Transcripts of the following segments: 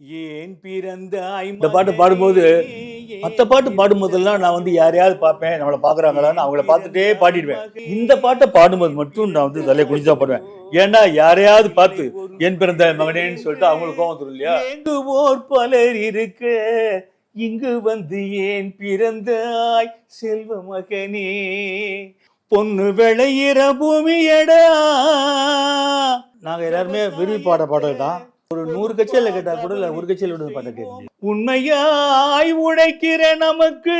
ஏன் பிறந்தாய் இந்த பாட்டு பாடும்போது, மற்ற பாட்டு பாடும்போதெல்லாம் நான் வந்து யாரையாவது பார்ப்பேன் நம்மளை பார்க்குறாங்களான்னு அவங்கள பார்த்துட்டே பாடிடுவேன். இந்த பாட்டை பாடும்போது மட்டும் நான் வந்து தலையை குடிச்சா பாடுவேன். ஏன்னா யாரையாவது பார்த்து என் பிறந்த மகனேன்னு சொல்லிட்டு அவங்களுக்கு கோவம் வரும் இல்லையா? ஏங்குவோர் பலர் இருக்க. இங்கு வந்து ஏன் பிறந்தாய் செல்வ மகனே? பொண்ணு விளையிற பூமியடா நாங்க எல்லாருமே விரும்பி பாட பாடல் தான் ஒரு நூறு கட்சியில் கேட்டா கூட இல்லை ஒரு கட்சியில் விடுறது பாட்டை கேட்க உண்மையாய் உழைக்கிற நமக்கு.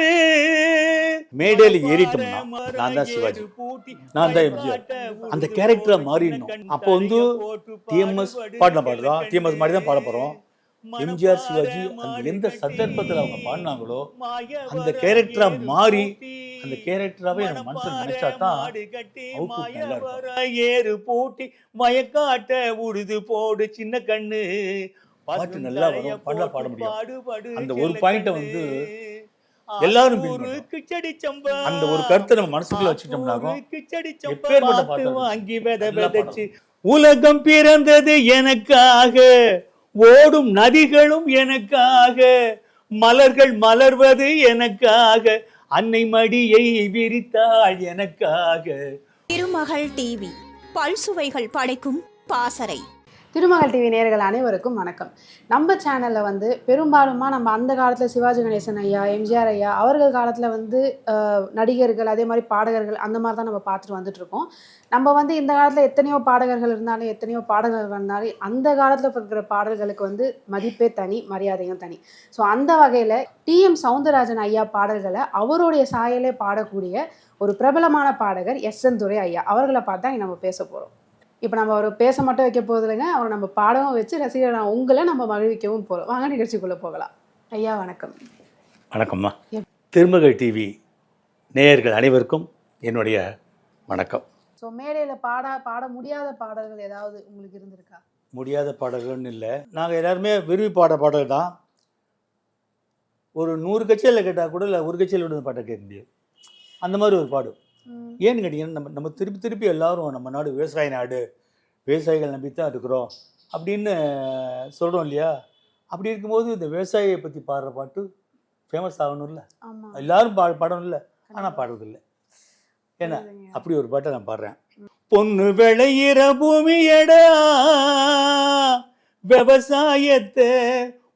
மேடையில் ஏறிட்டோம்னா நான் தான் சிவாஜி. நான் தான் எம்ஜிஆர். அந்த கேரக்டரை மாறிடணும். அப்போ வந்து டிஎம்எஸ் பாடின பாட்டு தான். டிஎம்எஸ் மாதிரி தான் பாட போகிறோம் எம்ஜிஆர் சிவாஜி அந்த எந்த சந்தர்ப்பத்தில் அவங்க பாடினாங்களோ அந்த கேரக்டரா மாறி அந்த கேரக்டராகவே நம்ம மனசில் நினைச்சா தான். ஏறு பூட்டி மயக்காட்ட உழுது போடு சின்ன கண்ணு. பாட்டு நல்லா வரும், பாடலா பாட முடியும். அந்த ஒரு கண்ணு. வந்து எல்லாரும் அந்த ஒரு கருத்தை நம்ம மனசுக்குள்ள பாட்டு வாங்கி வித விதைச்சு. உலகம் பிறந்தது எனக்காக. ஓடும் நதிகளும் எனக்காக. மலர்கள் மலர்வது எனக்காக. அன்னை மடியை விரித்தாள் எனக்காக. திருமகள் டிவி. பல்சுவைகள் படைக்கும் பாசறை. திருமகள் டிவி நேர்கள் அனைவருக்கும் வணக்கம். நம்ம சேனலில் வந்து பெரும்பாலுமா நம்ம அந்த காலத்தில் சிவாஜி கணேசன் ஐயா எம்ஜிஆர் ஐயா அவர்கள் காலத்தில் வந்து நடிகர்கள் அதே மாதிரி பாடகர்கள் அந்த மாதிரி தான் நம்ம பார்த்துட்டு வந்துட்டுருக்கோம் நம்ம வந்து இந்த காலத்தில் எத்தனையோ பாடகர்கள் இருந்தாலும் எத்தனையோ பாடகர்கள் இருந்தாலும் அந்த காலத்தில் இருக்கிற பாடல்களுக்கு வந்து மதிப்பே தனி மரியாதையும் தனி. ஸோ அந்த வகையில் டிஎம் சவுந்தரராஜன் ஐயா பாடல்களை அவருடைய சாயலே பாடக்கூடிய ஒரு பிரபலமான பாடகர் எஸ் என் துரை ஐயா அவர்களை பார்த்து தான் நம்ம பேச போகிறோம் இப்போ நம்ம அவர் பேச மட்டும் வைக்க போகிறது இல்லைங்க. அவரை நம்ம பாடவும் வச்சு ரசிகர் உங்களை நம்ம மகிழ்விக்கவும் போகிறோம் வாங்க நிகழ்ச்சிக்குள்ளே போகலாம். ஐயா வணக்கம். வணக்கம்மா. திருமகள் டிவி நேயர்கள் அனைவருக்கும் என்னுடைய வணக்கம். ஸோ மேடையில் பாட பாட முடியாத பாடல்கள் ஏதாவது உங்களுக்கு இருந்திருக்கா? முடியாத பாடல்கள்னு இல்லை. நாங்கள் எல்லாருமே விரும்பி பாட பாடல் தான். ஒரு நூறு கட்சியில் கேட்டால் கூட இல்லை ஒரு கட்சியில் விடுற பாட்டை கேட்க முடியாது. அந்த மாதிரி ஒரு பாடு. ம், ஏன்னு கேட்டிங்கன்னா நம்ம நம்ம திருப்பி திருப்பி எல்லாரும் நம்ம நாடு விவசாய நாடு விவசாயிகள் நம்பி தான் இருக்கிறோம் அப்படின்னு சொல்கிறோம் இல்லையா? அப்படி இருக்கும்போது இந்த விவசாயியை பற்றி பாடுற பாட்டு ஃபேமஸ் ஆகணும்ல. எல்லாரும் பா பாடணும் இல்லை ஆனால் பாடுறதில்ல. ஏன்னா அப்படி ஒரு பாட்டை நான் பாடுறேன். பொண்ணு விளையிற பூமியடா விவசாயத்தை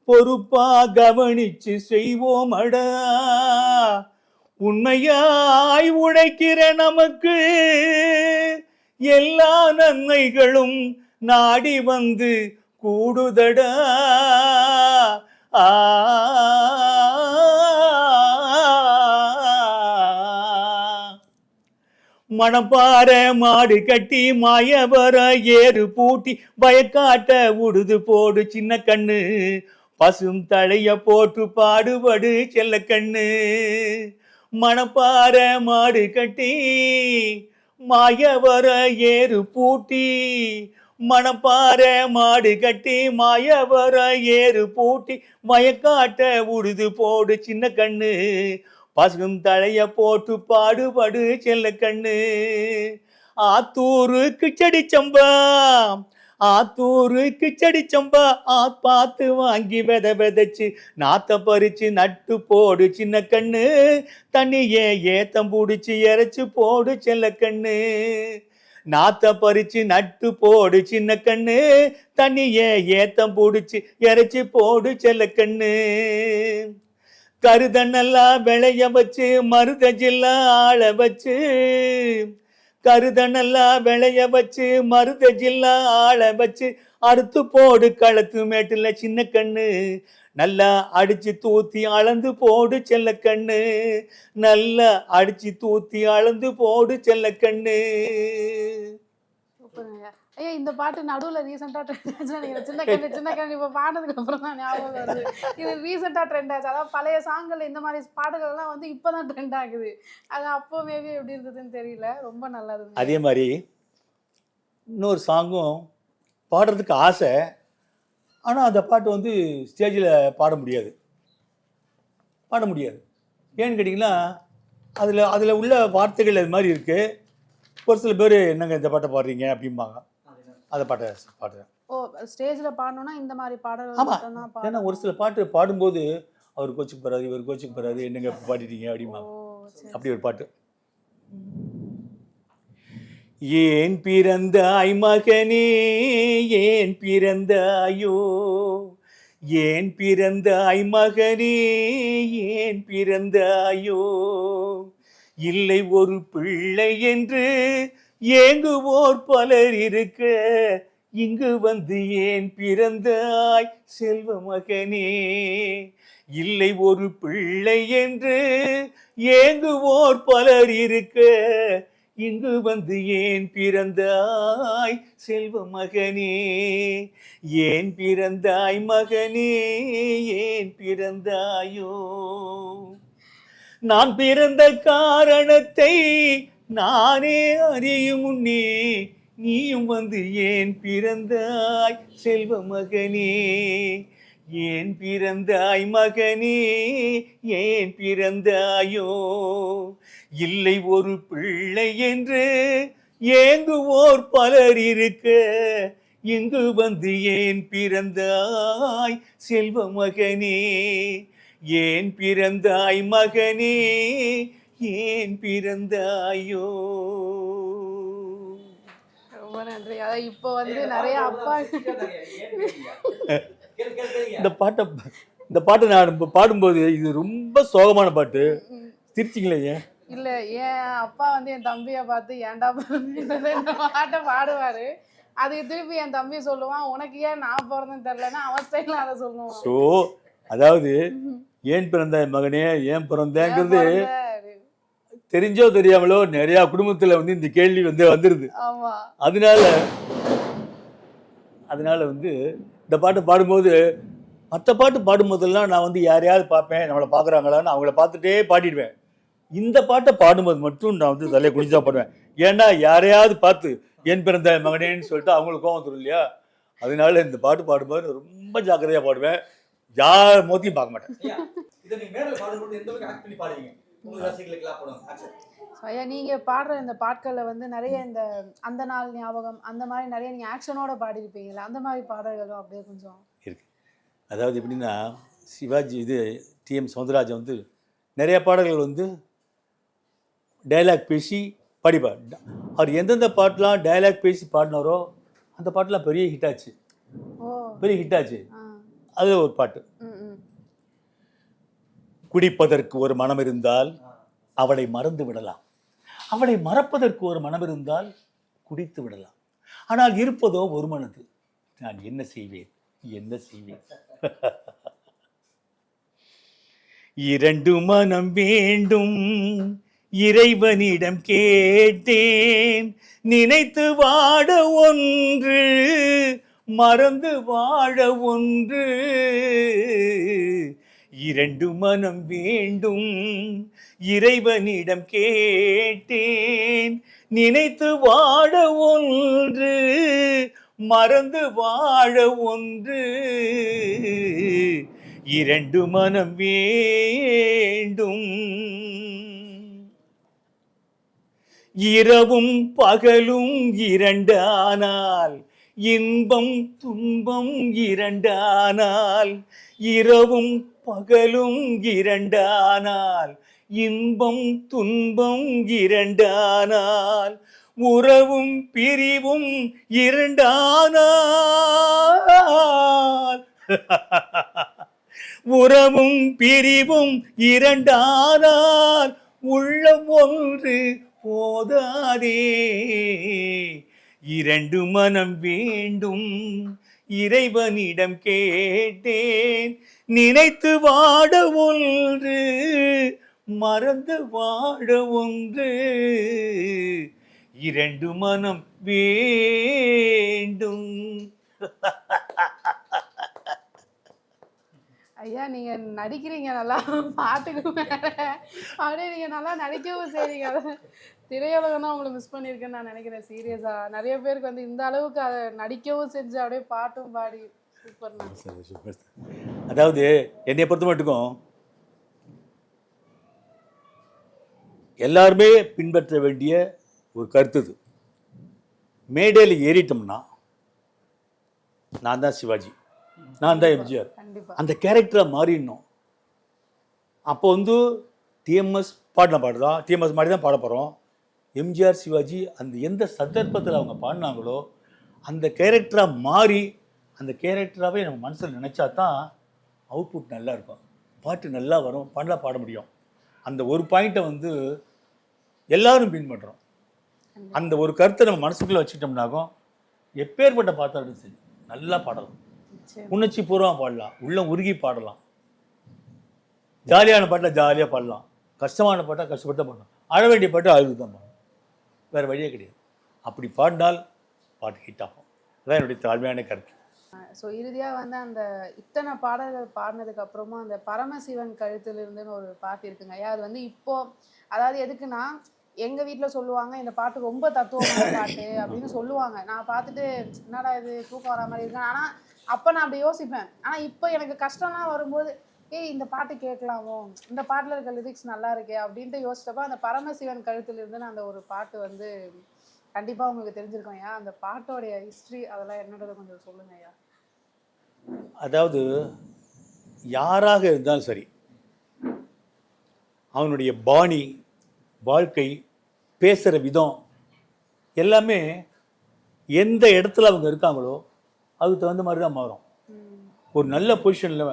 பொறுப்பா கவனிச்சு செய்வோமடா உண்மையாய் உழைக்கிற நமக்கு. எல்லா நன்மைகளும் நாடி வந்து கூடுதடா. ஆ. மணப்பாற மாடு கட்டி மாயவர ஏறு பூட்டி பயக்காட்ட உடுது போடு சின்ன கண்ணு. பசும் தலைய போட்டு பாடுபடு செல்ல கண்ணு. மணப்பாற மாடு கட்டி மாயவர ஏறு பூட்டி மணப்பார மாடு கட்டி மாயவர ஏறு பூட்டி மயக்காட்ட உழுது போடு சின்ன கண்ணு பசும் தழைய போட்டு பாடுபடு செல்ல கண்ணு. ஆத்தூருக்கு செடி சம்பா ஆத்தூரு கிச்சடி சம்பா ஆ பார்த்து வாங்கி வித விதைச்சு நாத்த பறிச்சு நட்டு போடு சின்ன கண்ணு. தண்ணியே ஏத்தம் பிடிச்சி இறைச்சி போடு செல்ல கண்ணு. நாத்த பறிச்சு நட்டு போடு சின்ன கண்ணு. தண்ணியே ஏத்தம் பிடிச்சி இறைச்சி போடு செல்ல கண்ணு. கருதண்ணெல்லாம் விளைய வச்சு மருத ஜில்லா ஆள வச்சு கருதண்ணெல்லாம் விளைய வச்சு மருத ஜில்லா ஆளை வச்சு அறுத்து போடு களத்து மேட்டில் சின்ன கண்ணு. நல்லா அடிச்சு தூத்தி அளந்து போடு செல்ல கண்ணு. நல்லா அடிச்சு தூத்தி அளந்து போடு செல்ல கண்ணு. ஐயா இந்த பாட்டு நடுவில் ரீசெண்டாக ட்ரெண்ட் ஆச்சு நீங்கள் சின்ன கண்ணு சின்ன கண்ணு இப்போ பாடினதுக்கு அப்புறம் தான் ஞாபகம் வருது. இது ரீசெண்டாக ட்ரெண்ட் ஆச்சு. அதாவது பழைய சாங்கல் இந்த மாதிரி பாடல்கள்லாம் வந்து இப்போ தான் ட்ரெண்ட் ஆகுது. அது அப்போ மேபி எப்படி இருந்ததுன்னு தெரியல. ரொம்ப நல்லா இருந்தது. அதே மாதிரி இன்னொரு சாங்கும் பாடுறதுக்கு ஆசை. ஆனால் அந்த பாட்டு வந்து ஸ்டேஜில் பாட முடியாது. பாட முடியாது. ஏன்னு கேட்டிங்கன்னா அதில் அதில் உள்ள வார்த்தைகள் அது மாதிரி இருக்குது ஒரு சில பேர் என்னங்க இந்த பாட்டை பாடுறீங்க அப்படிம்பாங்க. அதை பாட்ட பாடுறேன். ஓ ஸ்டேஜ்ல பாடணும்னா இந்த மாதிரி பாடல்கள் ஆமா. மட்டும்தான் ஏன்னா. ஒரு சில பாட்டு பாடும்போது அவர் கோச்சுக்கு போறாரு இவர் கோச்சுக்கு போறாரு என்னங்க பாடிட்டீங்க அப்படிமா ஓ சரி அப்படி ஒரு பாட்டு. ஏன் பிறந்தாய் மகனே ஏன் பிறந்தாயோ? ஏன் பிறந்தாய் மகனே ஏன் பிறந்தாயோ? இல்லை ஒரு பிள்ளை என்று ஏங்குவோர் பலர் இருக்க இங்கு வந்து ஏன் பிறந்தாய் செல்வ மகனே இல்லை ஒரு பிள்ளை என்று ஏங்குவோர் பலர் இருக்க இங்கு வந்து ஏன் பிறந்தாய் செல்வ மகனே ஏன் பிறந்தாய் மகனே? ஏன் பிறந்தாயோ? நான் பிறந்த காரணத்தை நானே அறியும் உன்னே. நீயும் வந்து ஏன் பிறந்தாய் செல்வ மகனே ஏன் பிறந்தாய் மகனே? ஏன் பிறந்தாயோ? இல்லை ஒரு பிள்ளை என்று ஏங்குவோர் பலர் இருக்க. இங்கு வந்து ஏன் பிறந்தாய் செல்வ மகனே ஏன் பிறந்தாய் மகனே? ஏன் பிறந்தாயோ? ரொம்ப நன்றி. அதான் இப்போ வந்து நிறைய அப்பா இந்த பாட்டை இந்த பாட்டை நான் பாடும்போது இது ரொம்ப சோகமான பாட்டு. சிரிச்சிங்களே ஏன்? இல்ல என் அப்பா வந்து என் தம்பியை பார்த்து ஏன்டா இந்த பாட்டை பாடுவாரு. அதுக்கு திருப்பி என் தம்பி சொல்லுவான் உனக்கு ஏன் நான் பிறந்தேன்னு தெரியலன்னா அவன் ஸ்டைல அதை சொல்லுவான். ஸோ அதாவது ஏன் பிறந்தாய் மகனே ஏன் பிறந்தேங்கிறது பிறந்த? தெரிஞ்சோ தெரியாமலோ நிறைய குடும்பத்துல வந்து இந்த கேள்வி வந்து வந்துருது. அதனால அதனால வந்து இந்த பாட்டு பாடும்போது மற்ற பாட்டு பாடும்போதெல்லாம் நான் வந்து யாரையாவது பார்ப்பேன் நம்மளை பார்க்குறாங்களான்னு அவங்கள பார்த்துட்டே பாடிடுவேன். இந்த பாட்டை பாடும்போது மட்டும் நான் வந்து தலையை குடிச்சா பாடுவேன். ஏன்னா யாரையாவது பார்த்து என் பிறந்த மகனேன்னு சொல்லிட்டு அவங்களுக்கு கோவம் தரும் இல்லையா? அதனால இந்த பாட்டு பாடும்போது ரொம்ப ஜாக்கிரதையாக பாடுவேன். யார் மோத்தையும் பார்க்க மாட்டேன் ஐயா, இதை நீங்க மேடையில பாடும்போது எந்த அளவுக்கு ஆக்ட் பண்ணி பாடுவீங்க? உங்க ரசிகர்களுக்கு எல்லாம் போடுவாங்க Action. ஐயா நீங்க பாடுற இந்த பாட்கள்ல வந்து நிறைய இந்த அந்த நாள் ஞாபகம் அந்த மாதிரி நிறைய நீங்க ஆக்ஷனோட பாடியிருப்பீங்களா அந்த மாதிரி பாடல்களும் அப்படியே கொஞ்சம் இருக்கு. அதாவது எப்படின்னா சிவாஜி இது டிஎம் சௌந்தரராஜன் வந்து நிறைய பாடல்கள் வந்து டைலாக் பேசி படிப்பார். அவர் எந்தெந்த பாட்டெலாம் டைலாக் பேசி பாடினாரோ அந்த பாட்டெலாம் பெரிய ஹிட் ஆச்சு. ஓ. பெரிய ஹிட் ஆச்சு. அது ஒரு பாட்டு. குடிப்பதற்கு ஒரு மனம் இருந்தால் அவளை மறந்து விடலாம். அவளை மறப்பதற்கு ஒரு மனம் இருந்தால் குடித்து விடலாம். ஆனால் இருப்பதோ ஒரு மனது நான் என்ன செய்வேன்? என்ன செய்வேன்? இரண்டு மனம் வேண்டும். இறைவனிடம் கேட்டேன். நினைத்து வாட ஒன்று. மறந்து வாழ ஒன்று. இரண்டு மனம் வேண்டும் இறைவனிடம் கேட்டேன். நினைத்து வாழ ஒன்று மறந்து வாழ ஒன்று. இரண்டு மனம் வேண்டும். இரவும் பகலும் இரண்டானால் இன்பம் துன்பம் இரண்டானால் இரவும் பகலும் இரண்டானால் இன்பம் துன்பம் இரண்டானால் உறவும் பிரிவும் இரண்டானால். உறவும் பிரிவும் இரண்டானால் உள்ளம் ஒன்று போதாதே. இரண்டு மனம் வேண்டும். இறைவனிடம் கேட்டேன். நினைத்து வாட ஒன்று மறந்து வாட ஒன்று. இரண்டு மனம் வேண்டும். ஐயா நீங்க நடிக்கிறீங்க நல்லா. பாட்டுக்கு மேல. அப்படியே நீங்க நல்லா நடிக்கவும் செய்றீங்க. திரையுலகம் தான் உங்களை மிஸ் பண்ணியிருக்கேன்னு நான் நினைக்கிறேன் சீரியஸா நிறைய பேருக்கு வந்து இந்த அளவுக்கு அதை நடிக்கவும் செஞ்சு அப்படியே பாட்டும் பாடி சூப்பர்ண்ணா சரி, சூப்பர். அதாவது என்னை பொறுத்த மட்டுக்கும் எல்லாருமே பின்பற்ற வேண்டிய ஒரு கருத்து இது. மேடையில் ஏறிட்டோம்னா நான் தான் சிவாஜி. நான் தான் எம்ஜிஆர். அந்த கேரக்டரை மாறிடணும். அப்போ வந்து டிஎம்எஸ் பாடின பாடுதா டிஎம்எஸ் மாதிரி தான் பாட போகிறோம் எம்ஜிஆர் சிவாஜி அந்த எந்த சந்தர்ப்பத்தில் அவங்க பாடினாங்களோ அந்த கேரக்டராக மாறி அந்த கேரக்டராகவே நம்ம மனசில் நினச்சா தான் அவுட்புட் நல்லா இருக்கும். பாட்டு நல்லா வரும் பாடலாம் பாட முடியும். அந்த ஒரு பாயிண்ட்டை வந்து எல்லாரும் பின்பற்றுறோம் அந்த ஒரு கருத்தை நம்ம மனசுக்குள்ளே வச்சுக்கிட்டோம்னாகும் எப்பேற்பட்ட பாட்டாலும் சரி நல்லா பாடலாம். உணர்ச்சி பூர்வமாக பாடலாம். உள்ள உருகி பாடலாம். ஜாலியான பாட்டில் ஜாலியாக பாடலாம். கஷ்டமான பாட்டை கஷ்டப்பட்டு பாடலாம். அழ வேண்டிய பாட்டு அழுது தான் பாடணும் வேறு வழியே கிடையாது. அப்படி பாடினால் பாட்டு ஹிட் ஆகும். அதான் என்னுடைய தாழ்மையான கருத்து. ஸோ இறுதியாக வந்து அந்த இத்தனை பாடல்கள் பாடினதுக்கு அப்புறமா அந்த பரமசிவன் கழுத்திலிருந்துன்னு ஒரு பாட்டு இருக்குங்க. ஐயா அது வந்து இப்போ அதாவது எதுக்குன்னா எங்க வீட்டில் சொல்லுவாங்க இந்த பாட்டு ரொம்ப தத்துவமான பாட்டு அப்படின்னு சொல்லுவாங்க. நான் பார்த்துட்டு என்னடா இது தூக்கம் வர மாதிரி இருக்கு. ஆனால் அப்போ நான் அப்படி யோசிப்பேன். ஆனால் இப்போ எனக்கு கஷ்டம்லாம் வரும்போது ஏய் இந்த பாட்டு கேட்கலாமோ? இந்த பாட்டுல இருக்க லிரிக்ஸ் நல்லா இருக்கே அப்படின்ட்டு யோசிச்சப்ப அந்த பரமசிவன் கழுத்திலிருந்துன்னு அந்த ஒரு பாட்டு வந்து கண்டிப்பா உங்களுக்கு தெரிஞ்சிருக்கும் ஐயா. அந்த பாட்டோடைய ஹிஸ்ட்ரி அதெல்லாம் என்னன்றதை கொஞ்சம் சொல்லுங்க ஐயா. அதாவது யாராக இருந்தாலும் சரி அவனுடைய பாணி வாழ்க்கை பேசுகிற விதம் எல்லாமே எந்த இடத்துல அவங்க இருக்காங்களோ அதுக்கு தகுந்த மாதிரி தான் மாறும். ஒரு நல்ல பொசிஷனில்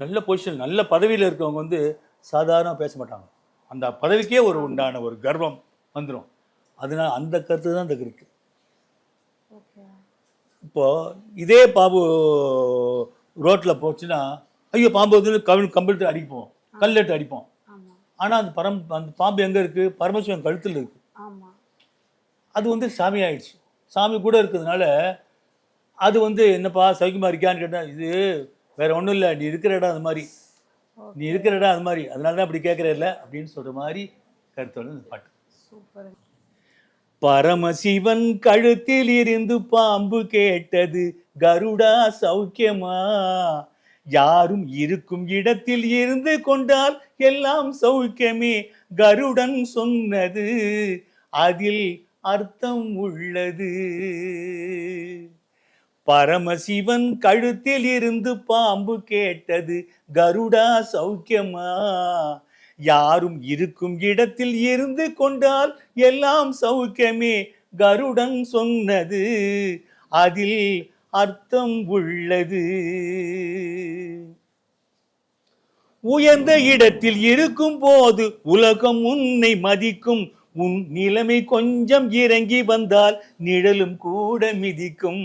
நல்ல பொசிஷன் நல்ல பதவியில் இருக்கவங்க வந்து சாதாரண பேச மாட்டாங்க. அந்த பதவிக்கே ஒரு உண்டான ஒரு கர்வம் வந்துடும் அதனால அந்த கருத்து தான் இந்த இருக்கு ஓகே இப்போ இதே பாம்பு ரோட்டில் போச்சுன்னா ஐயோ பாம்பு வந்து கவிழ் கம்பிழ்த்து அடிப்போம் கல்லெட்டு அடிப்போம். ஆமா. ஆனால் அந்த பரம் அந்த பாம்பு எங்கே இருக்குது பரமசிவன் கழுத்தில் இருக்குது அது வந்து சாமி ஆயிடுச்சு. சாமி கூட இருக்கிறதுனால அது வந்து என்னப்பா சௌக்கியமாக இருக்கியான்னு கேட்டால் இது வேற ஒன்றும் இல்லை நீ இருக்கிற இடம் அது மாதிரி. நீ இருக்கிற இடம் அது மாதிரி. அதனால தான் அப்படி கேட்குறதில்ல அப்படின்னு சொல்கிற மாதிரி கருத்தோட இந்த பாட்டு. சூப்பர் பரமசிவன் கழுத்தில் இருந்து பாம்பு கேட்டது கருடா சௌக்கியமா? யாரும் இருக்கும் இடத்தில் இருந்து கொண்டால் எல்லாம் சௌக்கியமே? கருடன் சொன்னது அதில் அர்த்தம் உள்ளது. பரமசிவன் கழுத்தில் இருந்து பாம்பு கேட்டது கருடா சௌக்கியமா? யாரும் இருக்கும் இடத்தில் இருந்து கொண்டால் எல்லாம் சௌக்கியமே கருடன் சொன்னது. அதில் அர்த்தம் உள்ளது. உயர்ந்த இடத்தில் இருக்கும் போது உலகம் உன்னை மதிக்கும். உன் நிலைமை கொஞ்சம் இறங்கி வந்தால் நிழலும் கூட மிதிக்கும்.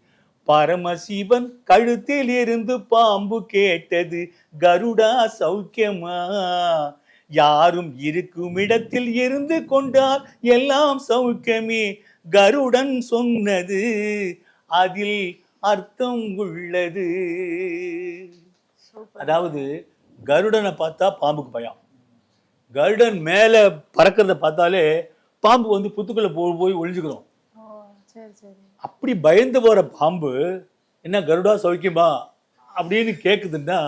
பரமசிவன் கழுத்தில் இருந்து பாம்பு கேட்டது கருடா சௌக்கியமா? யாரும் இருக்கும் இடத்தில் இருந்து கொண்டால் எல்லாம் சௌக்கியமே? கருடன் சொன்னது அதில் அர்த்தம் உள்ளது. அதாவது கருடனை பார்த்தா பாம்புக்கு பயம். கருடன் மேலே பறக்கிறத பார்த்தாலே பாம்பு வந்து புத்துக்குள்ள போய் ஓ சரி சரி. அப்படி பயந்து போற பாம்பு என்ன கருடா சௌக்கியமா? அப்படின்னு கேட்குதுன்னா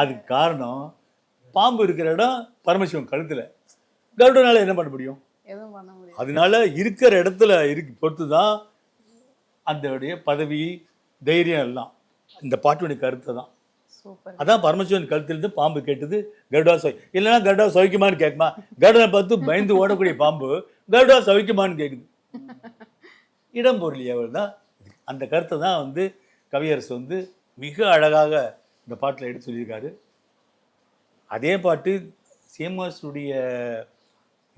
அதுக்கு காரணம் பாம்பு இருக்கிற இடம் பரமசிவன் கழுத்துல. கருடனால என்ன பண்ண முடியும்? அதனால இருக்கிற இடத்துல இருக்கு பொறுத்து தான் அந்த பதவி தைரியம் எல்லாம். இந்த பாட்டுடைய கருத்தை தான். அதான் பரமசிவன் கழுத்திலிருந்து பாம்பு கேட்டது கருடா சௌ இல்லைன்னா கருடா சௌக்கியமான்னு கேட்குமா? கருடனை பார்த்து பயந்து ஓடக்கூடிய பாம்பு கருடா சௌக்கியமான்னு கேட்குது இடம் பொருளியவர் தான் அந்த கருத்தை தான் வந்து கவியரசு வந்து மிக அழகாக இந்த பாட்டில் எடுத்து சொல்லியிருக்காரு. அதே பாட்டு சீமாசுடைய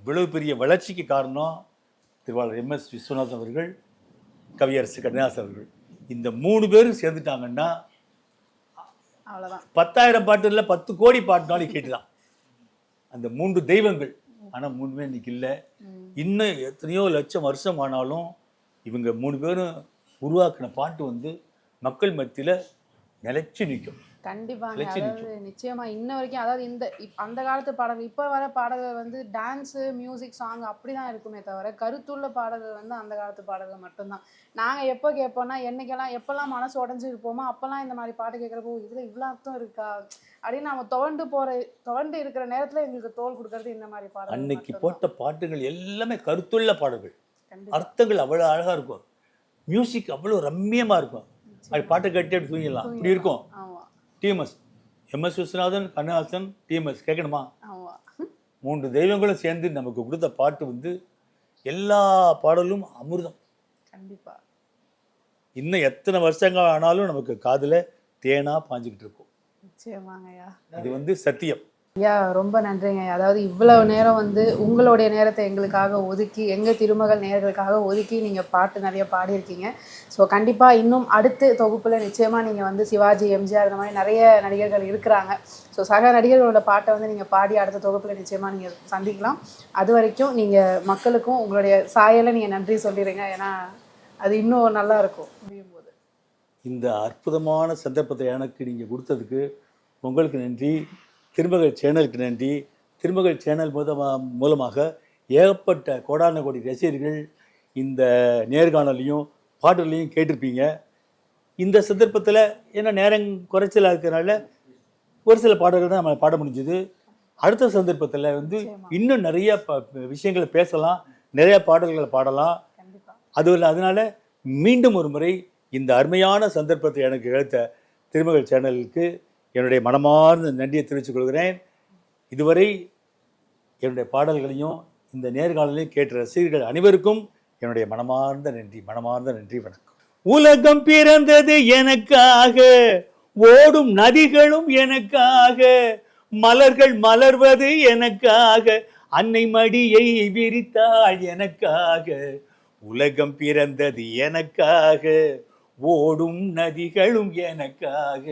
இவ்வளவு பெரிய வளர்ச்சிக்கு காரணம் திருவாளர் எம்எஸ் விஸ்வநாதன் அவர்கள் கவியரசு கண்ணதாசன் அவர்கள். இந்த மூணு பேரும் சேர்ந்துட்டாங்கன்னா பத்தாயிரம் பாட்டு இல்லை பத்து கோடி பாட்டுனாலும் கேட்டுதான் அந்த மூன்று தெய்வங்கள். ஆனால் மூணுமே இன்னைக்கு இல்லை. இன்னும் எத்தனையோ லட்சம் வருஷம் ஆனாலும் இவங்க மூணு பேரும் உருவாக்கின பாட்டு வந்து மக்கள் மத்தியில் நிலைச்சு நிற்கும் கண்டிப்பாங்க. அதாவது நிச்சயமா இன்ன வரைக்கும் அதாவது இந்த அந்த காலத்து பாடல்கள் இப்போ வர பாடல்கள் வந்து டான்ஸு மியூசிக் சாங் அப்படிதான் இருக்குமே தவிர கருத்துள்ள பாடல்கள் வந்து அந்த காலத்து பாடல்கள் மட்டும்தான். நாங்கள் எப்போ கேட்போம்னா என்னைக்கெல்லாம் எப்போல்லாம் மனசு உடஞ்சி இருப்போமோ அப்போல்லாம் இந்த மாதிரி பாட்டு கேட்குறப்போ இதில் இவ்வளோ அர்த்தம் இருக்கா? அப்படின்னு நம்ம துவண்டு போகிற துவண்டு இருக்கிற நேரத்தில் எங்களுக்கு தோல் கொடுக்கறது இந்த மாதிரி பாடல் அன்னைக்கு போட்ட பாட்டுகள் எல்லாமே கருத்துள்ள பாடல்கள். அர்த்தங்கள் அவ்வளோ அழகாக இருக்கும். மியூசிக் அவ்வளோ ரம்மியமாக இருக்கும். அது பாட்டை கட்டி அப்படி தூங்கிடலாம். இப்படி இருக்கும். TMS MS Viswanathan Kannadasan TMS கேட்கணுமா? மூன்று தெய்வங்களும் சேர்ந்து நமக்கு கொடுத்த பாட்டு வந்து எல்லா பாடலும் அமிர்தம். கண்டிப்பா. இன்னும் எத்தனை வருஷங்கள் ஆனாலும் நமக்கு காதில் தேனா பாஞ்சுக்கிட்டு இருக்கும். இது வந்து சத்தியம். ஐயா ரொம்ப நன்றிங்க. அதாவது இவ்வளவு நேரம் வந்து உங்களுடைய நேரத்தை எங்களுக்காக ஒதுக்கி எங்கள் திருமகள் நேர்களுக்காக ஒதுக்கி நீங்கள் பாட்டு நிறைய பாடியிருக்கீங்க. ஸோ கண்டிப்பாக இன்னும் அடுத்த தொகுப்பில் நிச்சயமாக நீங்கள் வந்து சிவாஜி எம்ஜிஆர் இந்த மாதிரி நிறைய நடிகர்கள் இருக்கிறாங்க. ஸோ சக நடிகர்களோட பாட்டை வந்து நீங்கள் பாடி அடுத்த தொகுப்பில் நிச்சயமாக நீங்கள் சந்திக்கலாம். அது வரைக்கும் நீங்கள் மக்களுக்கும் உங்களுடைய சாயலை நீங்கள் நன்றி சொல்லிடுங்க ஏன்னா அது இன்னும் நல்லா இருக்கும் முடியும் போது. இந்த அற்புதமான சந்தர்ப்பத்தை எனக்கு நீங்கள் கொடுத்ததுக்கு உங்களுக்கு நன்றி. திருமகள் சேனலுக்கு நன்றி. திருமகள் சேனல் மூலமா மூலமாக ஏகப்பட்ட கோடான கோடி ரசிகர்கள் இந்த நேர்காணலையும் பாடலையும் கேட்டிருப்பீங்க. இந்த சந்தர்ப்பத்தில் என்ன நேரம் குறைச்சலாக இருக்கிறனால ஒரு சில பாடல்கள் தான் நம்ம பாட முடிஞ்சது. அடுத்த சந்தர்ப்பத்தில் வந்து இன்னும் நிறைய ப விஷயங்களை பேசலாம். நிறைய பாடல்களை பாடலாம். கண்டிப்பாக அது இல்லை அதனால மீண்டும் ஒரு முறை இந்த அருமையான சந்தர்ப்பத்தை எனக்கு இழைத்த திருமகள் சேனலுக்கு என்னுடைய மனமார்ந்த நன்றியை தெரிவித்துக் கொள்கிறேன். இதுவரை என்னுடைய பாடல்களையும் இந்த நேர்காணலையும் கேட்ட ரசிகர்கள் அனைவருக்கும் என்னுடைய மனமார்ந்த நன்றி மனமார்ந்த நன்றி வணக்கம். உலகம் பிறந்தது எனக்காக ஓடும் நதிகளும் எனக்காக மலர்கள் மலர்வது எனக்காக அன்னை மடியை விரித்தாள் எனக்காக உலகம் பிறந்தது எனக்காக ஓடும் நதிகளும் எனக்காக.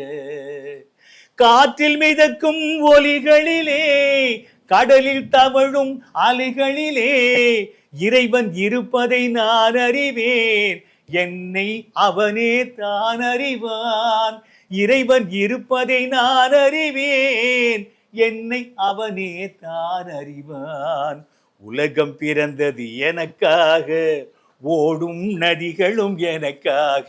காற்றில் மிதக்கும் ஒலிகளிலே கடலில் தவழும் அலைகளிலே இறைவன் இருப்பதை நான் அறிவேன். என்னை அவனே தான் அறிவான். இறைவன் இருப்பதை நான் அறிவேன். என்னை அவனே தான் அறிவான். உலகம் பிறந்தது எனக்காக ஓடும் நதிகளும் எனக்காக.